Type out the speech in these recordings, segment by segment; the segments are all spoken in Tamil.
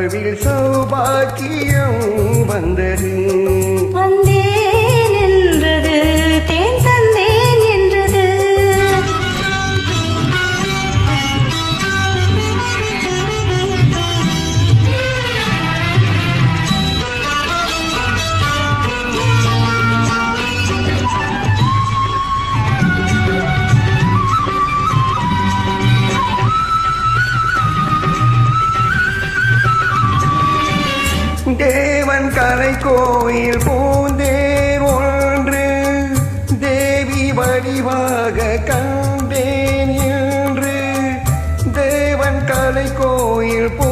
வாழ்வில் சௌபாக்கியம் வந்தது. வந்தே மலை கோயில் பூந்தே ஒன்று தேவி வடிவாக கண்டேன் என்று தேவன் கலை கோயில் பூ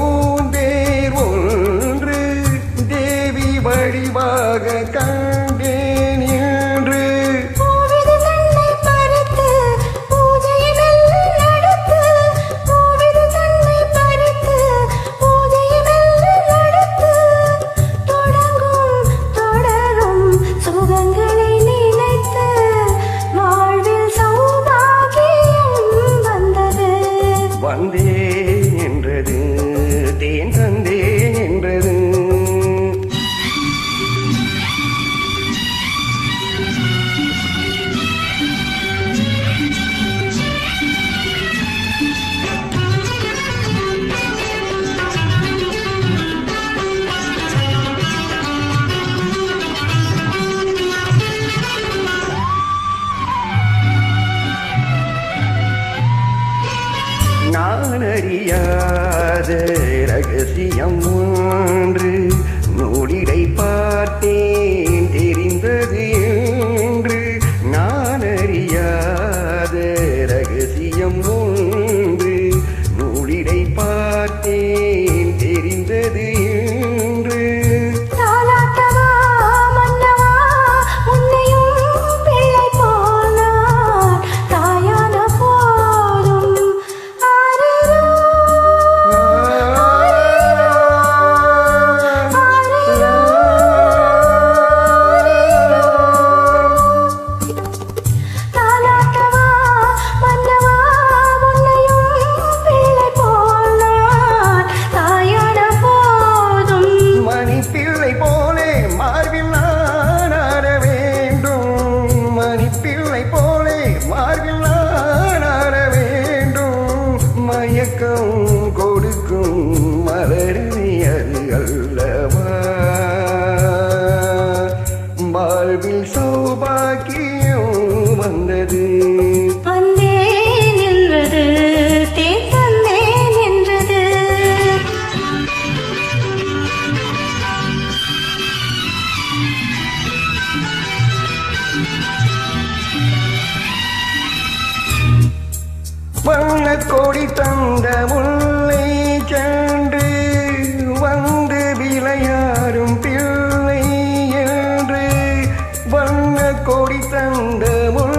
நான் ரகசியம் ஒன்று நூலிடை பார்த்தேன் தெரிந்தது என்று நான் ரகசியம் ஒன்று நூலிடை பார்த்தேன் தெரிந்தது மலர்னி அது அல்லவா? வாழ்வில் சௌபாக்கியம் வந்தது. கொடி தந்த முள்